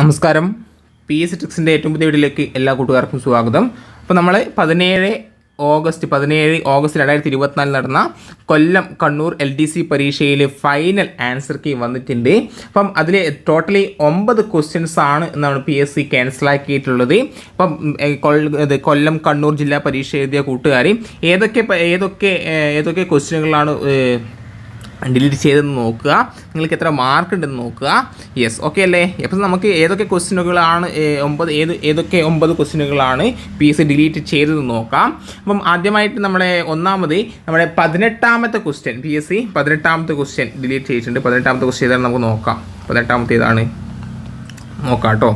നമസ്കാരം. P S ട്രിക്സിന്റെ ഏറ്റവും പുതിയ വീഡിയോയിലേക്ക് എല്ലാ കൂട്ടുകാർക്കും സ്വാഗതം. അപ്പോൾ നമ്മൾ പതിനേഴ് ഓഗസ്റ്റ് പതിനേഴ് ഓഗസ്റ്റ് രണ്ടായിരത്തി ഇരുപത്തിനാലിൽ നടന്ന Kollam Kannur L D C പരീക്ഷയിൽ ഫൈനൽ ആൻസർ കീ വന്നിട്ടുണ്ട്. അപ്പം അതിൽ ടോട്ടലി ഒമ്പത് ക്വസ്റ്റ്യൻസ് ആണ് എന്നാണ് പി എസ് സി ക്യാൻസലാക്കിയിട്ടുള്ളത് അപ്പം കൊല്ലം കണ്ണൂർ ജില്ലാ പരീക്ഷ എഴുതിയ കൂട്ടുകാർ ഏതൊക്കെ ഏതൊക്കെ ഏതൊക്കെ ക്വസ്റ്റ്യനുകളാണ് ഡിലീറ്റ് ചെയ്തെന്ന് നോക്കുക. നിങ്ങൾക്ക് എത്ര മാർക്ക് ഉണ്ടെന്ന് നോക്കുക. യെസ് ഓക്കെ അല്ലേ? അപ്പം നമുക്ക് ഏതൊക്കെ ക്വസ്റ്റ്യനുകളാണ് ഒമ്പത് ഏത് ഏതൊക്കെ ഒമ്പത് ക്വസ്റ്റ്യനുകളാണ് പി എസ് സി ഡിലീറ്റ് ചെയ്തത് നോക്കാം. അപ്പം ആദ്യമായിട്ട് നമ്മളെ ഒന്നാമത് നമ്മുടെ പതിനെട്ടാമത്തെ ക്വസ്റ്റ്യൻ പി എസ് സി പതിനെട്ടാമത്തെ ക്വസ്റ്റ്യൻ ഡിലീറ്റ് ചെയ്തിട്ടുണ്ട്. പതിനെട്ടാമത്തെ ക്വസ്റ്റ്യൻ ഏതാണ് നമുക്ക് നോക്കാം. പതിനെട്ടാമത്തെ ഏതാണ് നോക്കാം കേട്ടോ.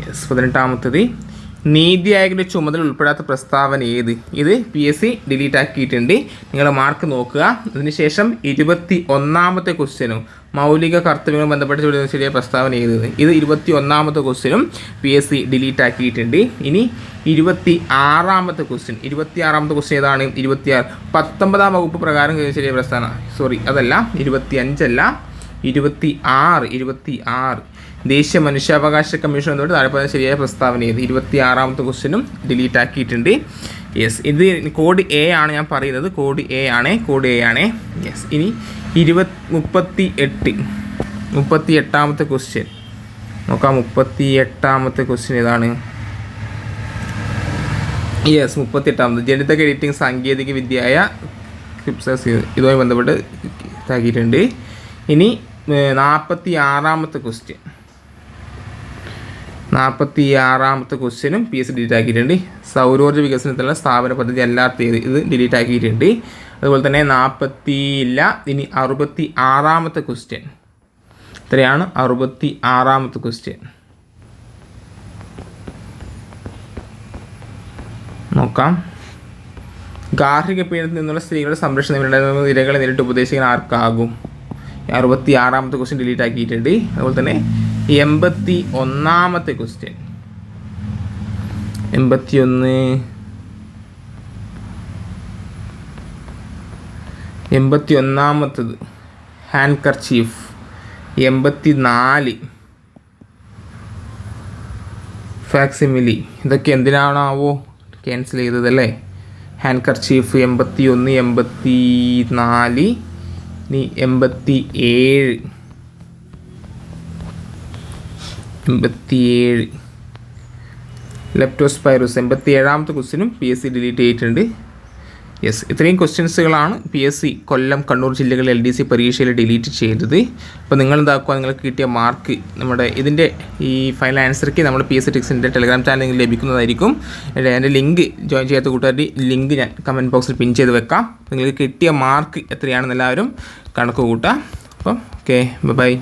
യെസ് പതിനെട്ടാമത്തത് നീതി ആയോഗിന്റെ ചുമതല ഉൾപ്പെടാത്ത പ്രസ്താവന ഏത്? ഇത് പി എസ് സി ഡിലീറ്റ് ആക്കിയിട്ടുണ്ട്. നിങ്ങൾ മാർക്ക് നോക്കുക. അതിനുശേഷം ഇരുപത്തി ഒന്നാമത്തെ ക്വസ്റ്റ്യനും മൗലിക കർത്തവ്യങ്ങൾ ബന്ധപ്പെട്ട് ചോദ്യം ശരിയായ പ്രസ്താവന ഏത്? ഇത് ഇരുപത്തി ഒന്നാമത്തെ ക്വസ്റ്റ്യനും പി എസ് സി ഡിലീറ്റ് ആക്കിയിട്ടുണ്ട്. ഇനി ഇരുപത്തി ആറാമത്തെ ക്വസ്റ്റ്യൻ ഇരുപത്തി ആറാമത്തെ ക്വസ്റ്റ്യൻ ഏതാണ്? ഇരുപത്തിയാറ് പത്തൊമ്പതാം വകുപ്പ് പ്രകാരം ശരിയായ പ്രസ്താവന. സോറി അതല്ല ഇരുപത്തി അഞ്ചല്ല ഇരുപത്തി ആറ് ഇരുപത്തി ആറ് ദേശീയ മനുഷ്യാവകാശ കമ്മീഷൻ എന്നോട് താഴെ പറയുന്ന ശരിയായ പ്രസ്താവന ചെയ്ത് ഇരുപത്തി ആറാമത്തെ ക്വസ്റ്റ്യനും ഡിലീറ്റ് ആക്കിയിട്ടുണ്ട്. യെസ് ഇത് കോഡ് എ ആണ് ഞാൻ പറയുന്നത്. കോഡ് എ ആണ് കോഡ് എ ആണ്. യെസ് ഇനി ഇരുപത് മുപ്പത്തി എട്ട് മുപ്പത്തി എട്ടാമത്തെ ക്വസ്റ്റ്യൻ. നോക്കാം മുപ്പത്തി എട്ടാമത്തെ ക്വസ്റ്റ്യൻ ഏതാണ്? യെസ് മുപ്പത്തി എട്ടാമത് ജനിതക എഡിറ്റിംഗ് സാങ്കേതിക വിദ്യയായ ക്രിപ്സസ് ഇതുമായി ബന്ധപ്പെട്ട് ഇതാക്കിയിട്ടുണ്ട്. ഇനി നാൽപ്പത്തി ആറാമത്തെ ക്വസ്റ്റ്യൻ. നാൽപ്പത്തി ആറാമത്തെ ക്വസ്റ്റ്യനും പി എസ് ഡിലീറ്റ് ആക്കിയിട്ടുണ്ട്. സൗരോർജ വികസനത്തിനുള്ള സ്ഥാപന പദ്ധതി എല്ലാ തീയതി ഇത് ഡിലീറ്റ് ആക്കിയിട്ടുണ്ട്. അതുപോലെ തന്നെ നാൽപ്പത്തി ഇല്ല ഇനി അറുപത്തി ആറാമത്തെ ക്വസ്റ്റ്യൻ ഇത്രയാണ് അറുപത്തി ആറാമത്തെ ക്വസ്റ്റ്യൻ നോക്കാം. ഗാർഹിക പീഡനത്തിൽ നിന്നുള്ള സ്ത്രീകളുടെ സംരക്ഷണം നിരകളെ നേരിട്ട് ഉപദേശിക്കാൻ ആർക്കാകും? അറുപത്തി ആറാമത്തെ ക്വസ്റ്റ്യൻ ഡിലീറ്റ് ആക്കിയിട്ടുണ്ട്. അതുപോലെ തന്നെ എൺപത്തി ഒന്നാമത്തെ ക്വസ്റ്റ്യൻ എൺപത്തി ഒന്ന് എൺപത്തി ഒന്നാമത്തത് ഹാൻഡ് കർച്ചീഫ് എൺപത്തി നാല് ഫാക്സിമിലി ഇതൊക്കെ എന്തിനാണാവോ ക്യാൻസൽ ചെയ്തതല്ലേ? ഹാൻഡ് കർച്ചീഫ് എൺപത്തി ഒന്ന് എൺപത്തി നാല് ഇനി എൺപത്തി ഏഴ് എൺപത്തിയേഴ്. ലെപ്റ്റോസ്പൈറസ് എൺപത്തി ഏഴാമത്തെ ക്വസ്റ്റ്യനും പി എസ് സി ഡിലീറ്റ് ചെയ്തിട്ടുണ്ട്. യെസ് ഇത്രയും ക്വസ്റ്റ്യൻസുകളാണ് P S C Kollam Kannur ജില്ലകളിൽ എൽ ഡി സി പരീക്ഷയിൽ ഡിലീറ്റ് ചെയ്തത്. അപ്പോൾ നിങ്ങൾ എന്താക്കുക നിങ്ങൾക്ക് കിട്ടിയ മാർക്ക് നമ്മുടെ ഇതിന്റെ ഈ ഫൈനൽ ആൻസർക്ക് നമ്മൾ പി എസ് സി ടിക്സിന്റെ ടെലിഗ്രാം ചാനലിൽ ലഭിക്കുന്നതായിരിക്കും. എന്റെ ലിങ്ക് ജോയിൻ ചെയ്യാത്ത കൂട്ടുകാരുടെ ലിങ്ക് ഞാൻ കമന്റ് ബോക്സിൽ പിൻ ചെയ്ത് വെക്കാം. നിങ്ങൾക്ക് കിട്ടിയ മാർക്ക് എത്രയാണെന്ന് എല്ലാവരും കണക്ക് കൂട്ടാം. അപ്പം ഓക്കെ ബൈ